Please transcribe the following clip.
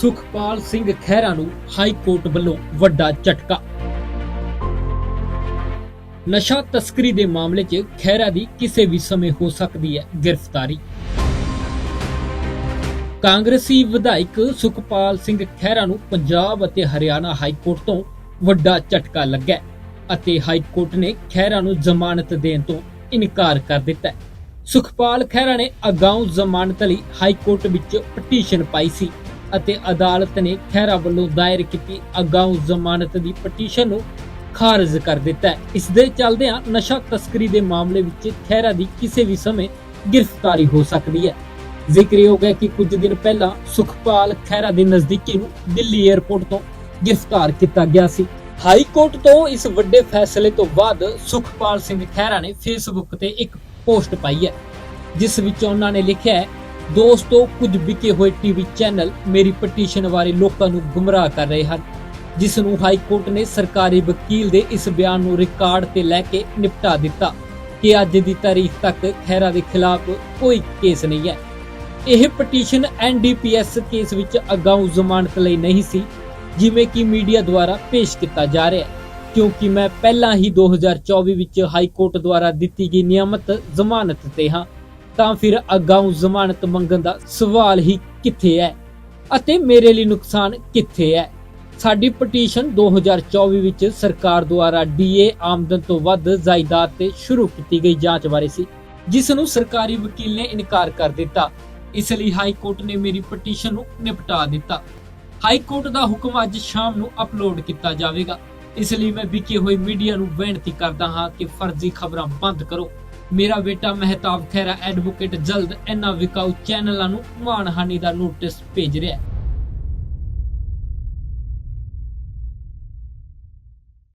ਸੁਖਪਾਲ ਸਿੰਘ ਖਹਿਰਾ ਨੂੰ high court ਵੱਲੋਂ ਵੱਡਾ ਝਟਕਾ। ਨਸ਼ਾ ਤਸਕਰੀ ਦੇ ਮਾਮਲੇ 'ਚ ਖਹਿਰਾ ਦੀ ਕਿਸੇ ਵੀ ਸਮੇਂ ਹੋ ਸਕਦੀ ਹੈ ਗ੍ਰਿਫਤਾਰੀ। ਕਾਂਗਰਸੀ ਵਿਧਾਇਕ ਸੁਖਪਾਲ ਸਿੰਘ ਖਹਿਰਾ ਨੂੰ ਪੰਜਾਬ ਅਤੇ ਹਰਿਆਣਾ ਹਾਈ ਕੋਰਟ ਤੋਂ ਵੱਡਾ ਝਟਕਾ ਲੱਗਾ ਅਤੇ ਹਾਈ ਕੋਰਟ ਨੇ ਖਹਿਰਾ ਨੂੰ ਜ਼ਮਾਨਤ ਦੇਣ ਤੋਂ ਇਨਕਾਰ ਕਰ ਦਿੱਤਾ। ਸੁਖਪਾਲ ਖਹਿਰਾ ਨੇ ਅਗਾਊਂ ਜ਼ਮਾਨਤ ਲਈ ਹਾਈ ਕੋਰਟ ਵਿੱਚ ਪਟੀਸ਼ਨ ਪਾਈ ਸੀ। ਅਤੇ ਅਦਾਲਤ ਨੇ ਖਹਿਰਾ ਵੱਲੋਂ ਦਾਇਰ ਕੀਤੀ ਅਗਾਊਂ ਜ਼ਮਾਨਤ ਦੀ ਪਟੀਸ਼ਨ ਨੂੰ ਖਾਰਜ ਕਰ ਦਿੱਤਾ ਹੈ। ਇਸ ਦੇ ਚੱਲਦਿਆਂ ਨਸ਼ਾ ਤਸਕਰੀ ਦੇ ਮਾਮਲੇ ਵਿੱਚ ਖਹਿਰਾ ਦੀ ਕਿਸੇ ਵੀ ਸਮੇਂ ਗ੍ਰਿਫਤਾਰੀ ਹੋ ਸਕਦੀ ਹੈ। ਜ਼ਿਕਰਯੋਗ ਹੈ ਕਿ ਕੁਝ ਦਿਨ ਪਹਿਲਾਂ ਸੁਖਪਾਲ ਖਹਿਰਾ ਦੇ ਨਜ਼ਦੀਕੀ ਨੂੰ ਦਿੱਲੀ 에ਅਰਪੋਰਟ ਤੋਂ ਗ੍ਰਿਫਤਾਰ ਕੀਤਾ ਗਿਆ ਸੀ। ਹਾਈ ਕੋਰਟ ਤੋਂ ਇਸ ਵੱਡੇ ਫੈਸਲੇ ਤੋਂ ਬਾਅਦ ਸੁਖਪਾਲ ਸਿੰਘ ਖਹਿਰਾ ਨੇ ਫੇਸਬੁੱਕ ਤੇ ਇੱਕ ਪੋਸਟ ਪਾਈ ਹੈ, ਜਿਸ ਵਿੱਚ ਉਹਨਾਂ ਨੇ ਲਿਖਿਆ ਹੈ ਦੋਸਤੋ, ਕੁਝ ਵਿਕੇ ਹੋਏ ਟੀਵੀ ਚੈਨਲ ਮੇਰੀ ਪਟੀਸ਼ਨ ਬਾਰੇ ਲੋਕਾਂ ਨੂੰ ਗੁੰਮਰਾਹ ਕਰ ਰਹੇ ਹਨ, ਜਿਸ ਨੂੰ ਹਾਈ ਕੋਰਟ ਨੇ ਸਰਕਾਰੀ ਵਕੀਲ ਦੇ ਇਸ ਬਿਆਨ ਨੂੰ ਰਿਕਾਰਡ ਤੇ ਲੈ ਕੇ ਨਿਪਟਾ ਦਿੱਤਾ ਕਿ ਅੱਜ ਦੀ ਤਾਰੀਖ ਤੱਕ ਖਹਿਰਾ ਦੇ ਖਿਲਾਫ ਕੋਈ ਕੇਸ ਨਹੀਂ ਹੈ। ਇਹ ਪਟੀਸ਼ਨ ਐਨਡੀਪੀਐਸ ਕੇਸ ਵਿੱਚ ਅਗਾਊਂ ਜ਼ਮਾਨਤ ਲਈ ਨਹੀਂ ਸੀ, ਜਿਵੇਂ ਕਿ ਮੀਡੀਆ ਦੁਆਰਾ ਪੇਸ਼ ਕੀਤਾ ਜਾ ਰਿਹਾ ਹੈ, ਕਿਉਂਕਿ ਮੈਂ ਪਹਿਲਾਂ ਹੀ 2024 ਵਿੱਚ ਹਾਈ ਕੋਰਟ ਦੁਆਰਾ ਦਿੱਤੀ ਗਈ ਨਿਯਮਤ ਜ਼ਮਾਨਤ ਤੇ ਹਾਂ। ਤਾਂ ਫਿਰ ਅਗਾਊਂ ਜ਼ਮਾਨਤ ਮੰਗਣ ਦਾ ਸਵਾਲ ਹੀ ਕਿੱਥੇ ਹੈ? ਅਤੇ ਮੇਰੇ ਲਈ ਨੁਕਸਾਨ ਕਿੱਥੇ ਹੈ? ਸਾਡੀ ਪਟੀਸ਼ਨ 2024 ਵਿੱਚ ਸਰਕਾਰ ਦੁਆਰਾ ਡੀਏ ਆਮਦਨ ਤੋਂ ਵੱਧ ਜਾਇਦਾਦ ਤੇ ਸ਼ੁਰੂ ਕੀਤੀ ਗਈ ਜਾਂਚ ਬਾਰੇ ਸੀ, ਜਿਸ ਨੂੰ ਸਰਕਾਰੀ ਵਕੀਲ ਨੇ ਇਨਕਾਰ ਕਰ ਦਿੱਤਾ। ਇਸ ਲਈ ਹਾਈ ਕੋਰਟ ਨੇ ਮੇਰੀ ਪਟੀਸ਼ਨ ਨੂੰ ਨਿਪਟਾ ਦਿੱਤਾ। ਹਾਈ ਕੋਰਟ ਦਾ ਹੁਕਮ ਅੱਜ ਸ਼ਾਮ ਨੂੰ ਅਪਲੋਡ ਕੀਤਾ ਜਾਵੇਗਾ। ਇਸ ਲਈ ਮੈਂ ਵਿਕੇ ਹੋਏ ਮੀਡੀਆ ਨੂੰ ਬੇਨਤੀ ਕਰਦਾ ਹਾਂ ਕਿ ਫਰਜ਼ੀ ਖਬਰਾਂ ਬੰਦ ਕਰੋ। ਮੇਰਾ ਬੇਟਾ ਮਹਿਤਾਬ ਖੈਰਾ ਐਡਵੋਕੇਟ ਜਲਦ ਇਹਨਾਂ ਵਿਕਾਊ ਚੈਨਲਾਂ ਨੂੰ ਮਾਨਹਾਨੀ ਦਾ ਨੋਟਿਸ ਭੇਜ ਰਿਹਾ ਹੈ।